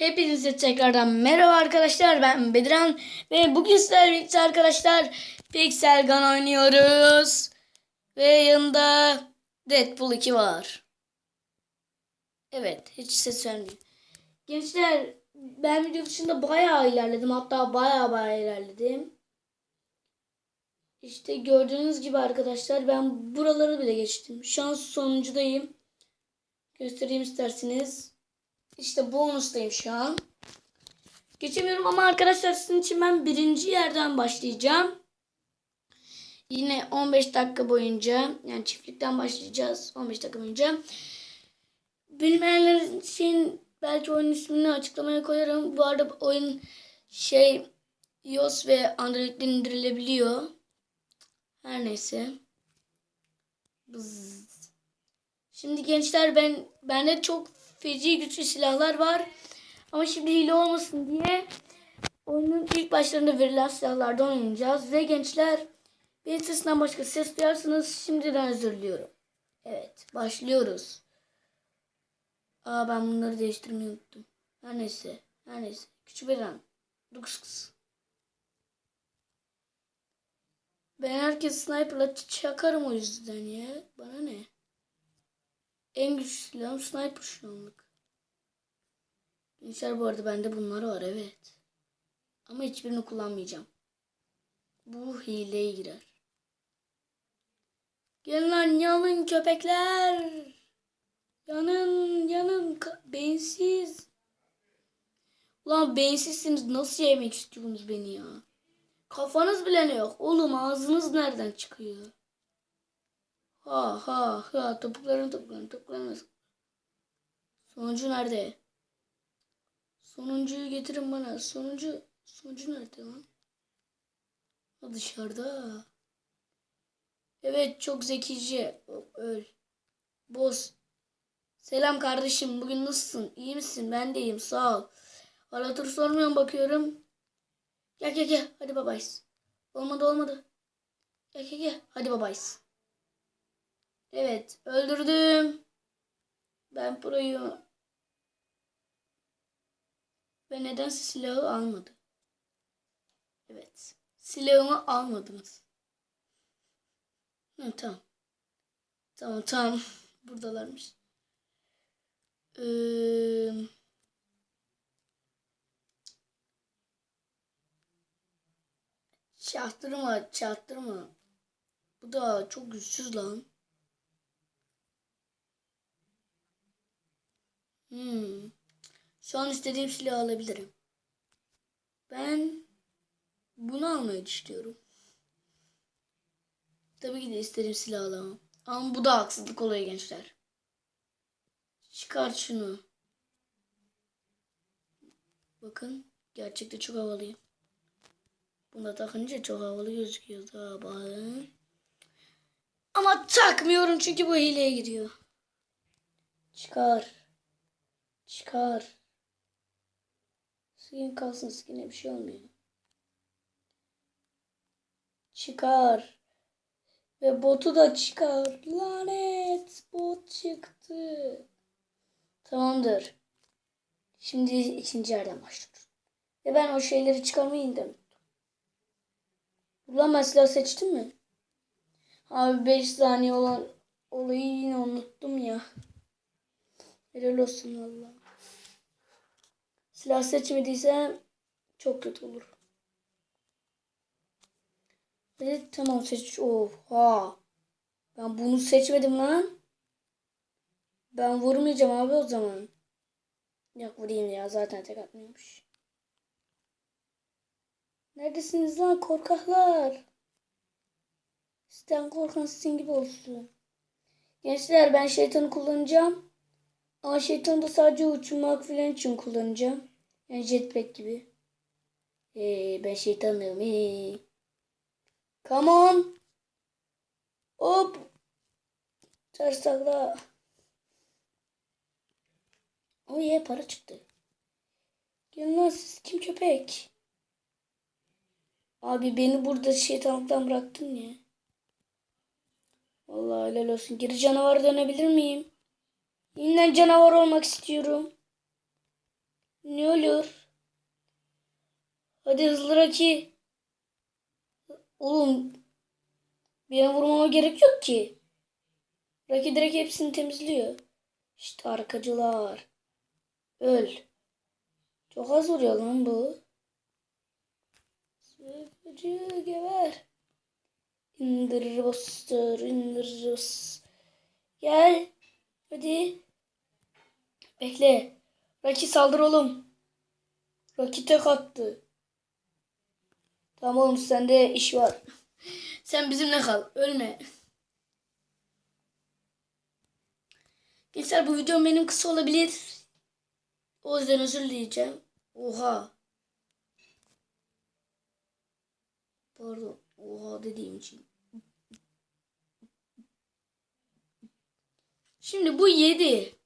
Hepinize tekrardan merhaba arkadaşlar ben Bediran ve bugün sizlerle arkadaşlar Pixel Gun oynuyoruz ve yanında Deadpool 2 var. Evet hiç ses vermiyor. Gençler ben video dışında bayağı ilerledim hatta bayağı bayağı ilerledim. İşte gördüğünüz gibi arkadaşlar ben buraları bile geçtim. Şu an sonuncudayım. Göstereyim isterseniz. İşte bonustayım şu an. Geçemiyorum ama arkadaşlar sizin için ben birinci yerden başlayacağım. Yine 15 dakika boyunca yani çiftlikten başlayacağız 15 dakika boyunca. Bilmeyenler için belki oyun ismini açıklamaya koyarım. Bu arada oyun şey iOS ve Android'den indirilebiliyor. Her neyse. Bzzz. Şimdi gençler ben bende çok feci güçlü silahlar var. Ama şimdi hile olmasın diye oyunun ilk başlarında verilen silahlardan oynayacağız. Ve gençler bir sesinden başka ses duyarsanız şimdiden özür diliyorum. Evet başlıyoruz. Aa ben bunları değiştirmeyi unuttum. Her neyse. Her neyse. Küçük beden. Duks. Ben herkes sniperla çakarım o yüzden ya. Bana ne? En güçlü silahım sniper şu anlık. Gençler bu arada bende bunlar var evet. Ama hiçbirini kullanmayacağım. Bu hileye girer. Gelin lan yanın köpekler. Yanın yanın beyinsiz. Ulan beyinsizsiniz nasıl yemek istiyorsunuz beni ya? Kafanız bile ne yok. Oğlum ağzınız nereden çıkıyor? Ha ha ha topuklarını topuklarını topuklarını. Sonuncu nerede? Sonuncuyu getirin bana. Sonuncu sonuncu nerede lan? Ha dışarıda. Evet çok zekice. Öl. Boz. Selam kardeşim. Bugün nasılsın? İyi misin? Ben de iyiyim. Sağ ol. Aratır sormuyorum bakıyorum. Gel gel gel. Hadi babayız. Olmadı olmadı. Gel gel gel. Hadi babayız. Evet, öldürdüm. Ben proyu. Ve nedense silahı almadı. Evet. Silahımı almadınız. Hı, tamam. Tamam tamam. Buradalarmış. Ee, çaktırma, çaktırma. Bu da çok güçsüz lan. Hmm. Şu an istediğim silahı alabilirim. Ben bunu almayı istiyorum. Tabii ki de istediğim silahı alamam. Ama bu da haksızlık oluyor gençler. Çıkart şunu. Bakın gerçekte çok havalıyım. Bunda takınca çok havalı gözüküyor. Daha bakın. Ama takmıyorum çünkü bu hileye giriyor. Çıkar. Çıkar. Skin kalsın skin'e bir şey olmuyor. Çıkar. Ve botu da çıkar. Lanet. Bot çıktı. Tamamdır. Şimdi ikinci yerden başlıyoruz. Ve ben o şeyleri çıkarmayı unuttum. Ulan ben silah seçtim mi? Abi 5 saniye olan olayı yine unuttum ya. Helal olsun valla. Silah seçmediysem çok kötü olur. Evet tamam seç. Oha. Ben bunu seçmedim lan. Ben vurmayacağım abi o zaman. Yok vurayım ya zaten tek atmıyormuş. Neredesiniz lan korkaklar? Sizden korkan sizin gibi olsun. Gençler ben şeytanı kullanacağım. Ama şeytanı da sadece uçmak falan için kullanacağım. Yani jetpack gibi. Ee, ben şeytanım. Ee. Come on. Hop. Ters takla. O ye para çıktı. Gelin lan siz kim köpek? Abi beni burada şeytanlıktan bıraktın ya. Vallahi helal olsun. Geri canavar dönebilir miyim? Yeniden canavar olmak istiyorum. Ne olur? Hadi hızlı Raki. Oğlum benim vurmama gerek yok ki. Raki direkt hepsini temizliyor. İşte arkacılar. Öl. Çok az vuruyor lan bu. Sıkıcı geber. İndir bastır, indir bas. Gel. Hadi. Bekle. Raki saldır oğlum. Raki tek attı. Tamam oğlum sende iş var. Sen bizimle kal. Ölme. Gençler bu videom benim kısa olabilir. O yüzden özür dileyeceğim. Oha. Pardon. Oha dediğim için. Şimdi bu 7.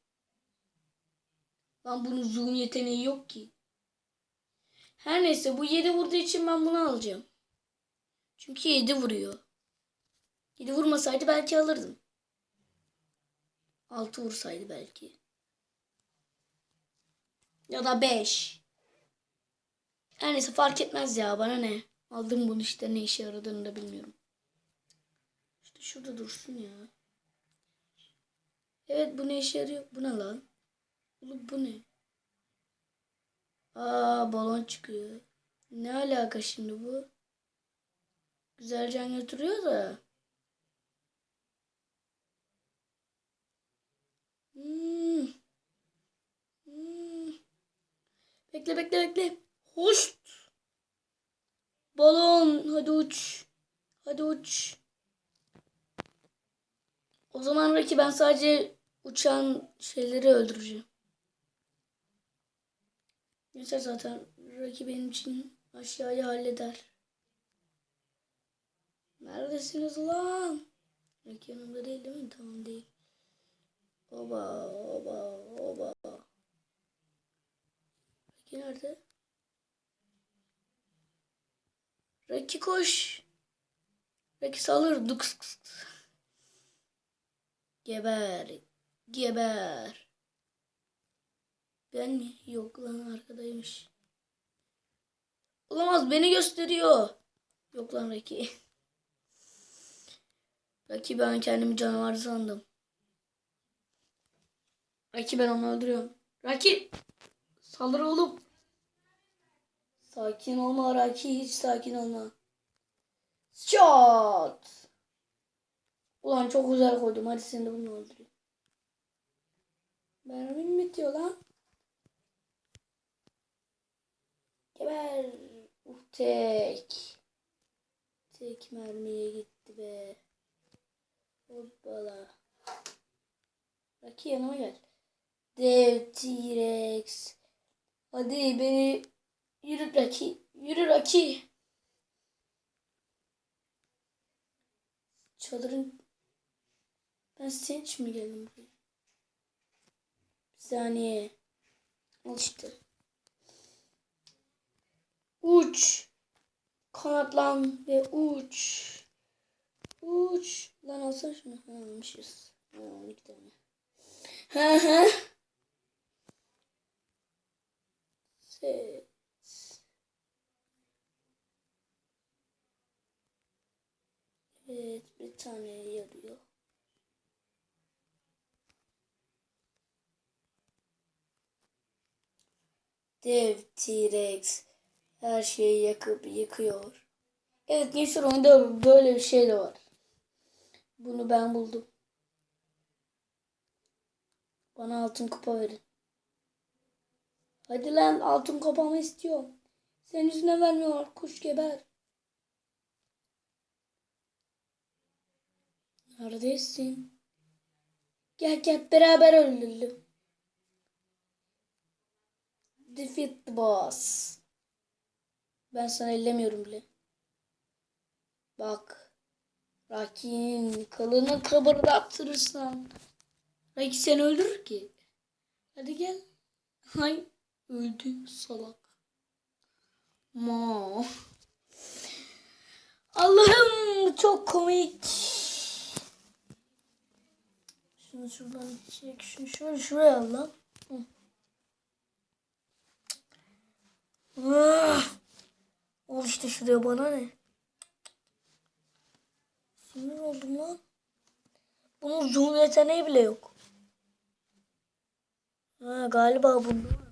Lan bunun zoom yeteneği yok ki. Her neyse bu 7 vurduğu için ben bunu alacağım. Çünkü 7 vuruyor. 7 vurmasaydı belki alırdım. 6 vursaydı belki. Ya da 5. Her neyse fark etmez ya bana ne. Aldım bunu işte ne işe yaradığını da bilmiyorum. İşte şurada dursun ya. Evet bu ne işe yarıyor? Bu ne lan? Oğlum bu ne? Aa balon çıkıyor. Ne alaka şimdi bu? Güzel can götürüyor da. Hmm. Hmm. Bekle bekle bekle. Hoş. Balon hadi uç. Hadi uç. O zaman Raki ben sadece uçan şeyleri öldüreceğim. Neyse zaten Raki benim için aşağıyı halleder. Neredesiniz lan? Raki yanımda değil değil mi? Tamam değil. Oba oba oba. Raki nerede? Raki koş. Raki salır. Duks. Geber. Geber. Ben mi? Yok lan arkadaymış. Olamaz beni gösteriyor. Yok lan Raki. Raki ben kendimi canavar sandım. Raki ben onu öldürüyorum. Raki saldır oğlum. Sakin olma Raki hiç sakin olma. Shot. Ulan çok güzel koydum. Hadi seni de bunu öldüreyim. Mermim bitiyor lan. Geber. Uh, tek. Tek mermiye gitti be. Hoppala. Raki yanıma gel. Dev T-Rex. Hadi beni yürü Raki. Yürü Raki. Çadırın ben senin için mi geldim buraya? Bir saniye. Al işte. Uç. Kanatlan ve uç. Uç. Lan alsana şunu. Ha, almışız. Ha, iki tane. Hı hı. Set. Evet bir tane yarıyor. Dev T-Rex her şeyi yakıp yıkıyor. Evet gençler oyunda böyle bir şey de var. Bunu ben buldum. Bana altın kupa verin. Hadi lan altın kupamı istiyorum. Senin yüzüne vermiyorlar. Kuş geber. Neredesin? Gel gel beraber öldürelim. Defeat the boss. Ben sana ellemiyorum bile. Bak. Rakin kılını kıpırdattırırsan. Raki seni öldürür ki. Hadi gel. Hay öldü salak. Ma. Allah'ım çok komik. Şunu şuradan çek. Şunu şöyle şuraya al lan. Hı. düşürüyor bana ne? Sinir oldum lan. Bunun zoom yeteneği bile yok. Ha galiba bunda var.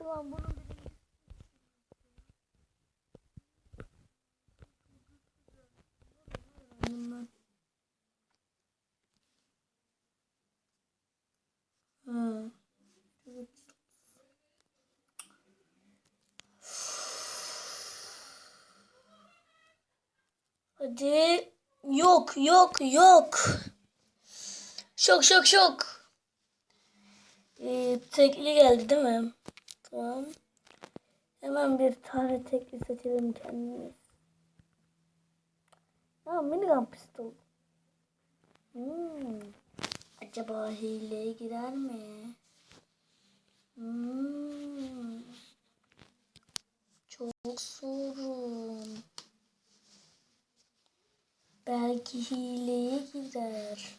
Ulan bunun bir de bundan. Ha. Hadi. Yok yok yok. Şok şok şok. Ee, tekli geldi değil mi? Tamam. Hemen bir tane tekli seçelim kendimiz. Ha minigun pistol. Hmm. Acaba hileye girer mi? Hmm. Çok sorun. Belki hileye girer.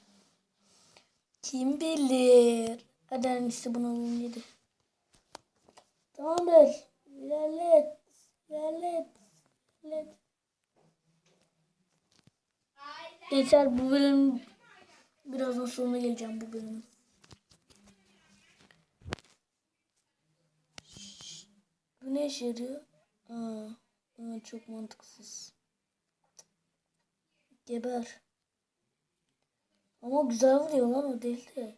Kim bilir? Hadi iyisi bunu alayım dedi. Tamamdır. İlerlet. İlerlet. İlerlet. Gençler bu bölüm birazdan sonuna geleceğim bu bölümün. Bu ne işe yarıyor? Aa, aa, çok mantıksız. Geber. Ama güzel vuruyor lan o değil de.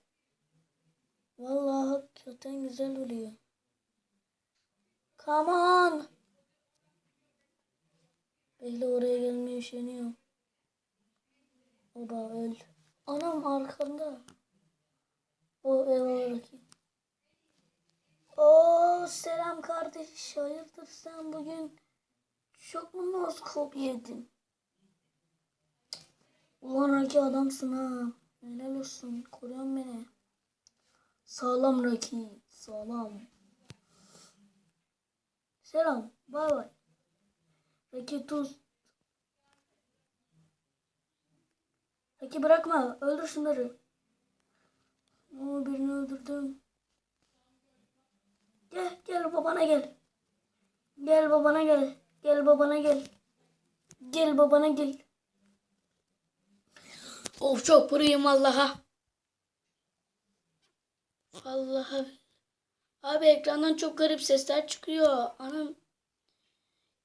Vallahi hakikaten güzel vuruyor. Come on. Bekle oraya gelmeye üşeniyor. Oba öl. Anam arkanda. O ev olarak. Oo selam kardeş. Hayırdır sen bugün çok mu noskop yedin? Ulan Raki adamsın ha. Helal olsun. Koruyorsun beni. Sağlam Raki. Sağlam. Selam. Bay bay. Raki tuz. Raki bırakma. Öldür şunları. Oo, birini öldürdüm. Gel gel babana gel. Gel babana gel. Gel babana gel. Gel babana gel. Of çok burayım Allah'a. Allah'a. Abi ekrandan çok garip sesler çıkıyor. Anam.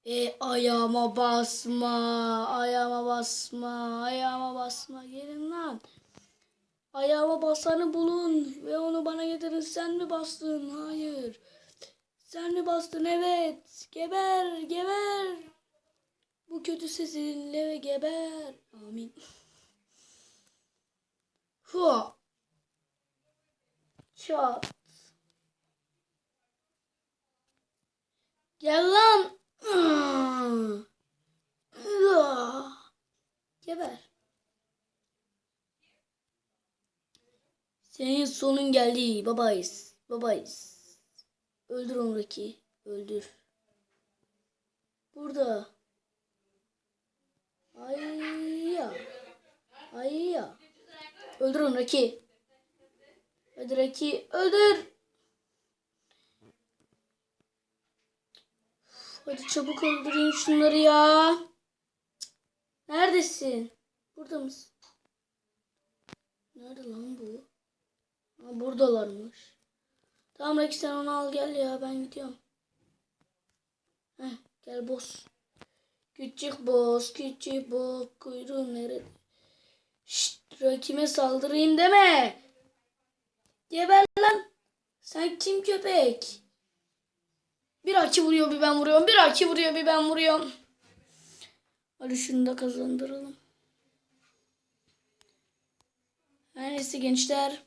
E, ayağıma basma. Ayağıma basma. Ayağıma basma. Gelin lan. Ayağıma basanı bulun ve onu bana getirin. Sen mi bastın? Hayır. Sen mi bastın? Evet. Geber, geber. Bu kötü sesinle ve geber. Amin. Hua. Çat. Gel lan. Geber. Senin sonun geldi. Babayız. Babayız. Öldür onu Rocky. Öldür. Burada. Ay ya. Ay ya. Öldür onu Rocky. Öldür Rocky. Öldür. Hadi çabuk öldüreyim şunları ya. Neredesin? Burada mısın? Nerede lan bu? Ha, buradalarmış. Tamam Rex sen onu al gel ya ben gidiyorum. Heh, gel boss. Küçük boss, küçük boss, kuyruğun nerede? Şşt, rakime saldırayım deme. Geber lan. Sen kim köpek? Bir aki vuruyor bir ben vuruyorum. Bir aki vuruyor bir ben vuruyorum. Hadi şunu da kazandıralım. Her neyse gençler.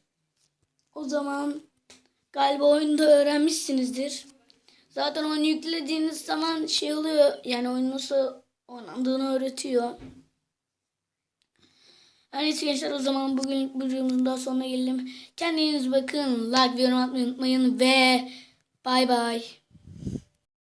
O zaman galiba oyunu da öğrenmişsinizdir. Zaten oyunu yüklediğiniz zaman şey oluyor. Yani oyun nasıl oynandığını öğretiyor. Her neyse gençler o zaman bugün videomuzun daha sonuna gelelim. Kendinize bakın. Like ve yorum atmayı unutmayın ve bay bay.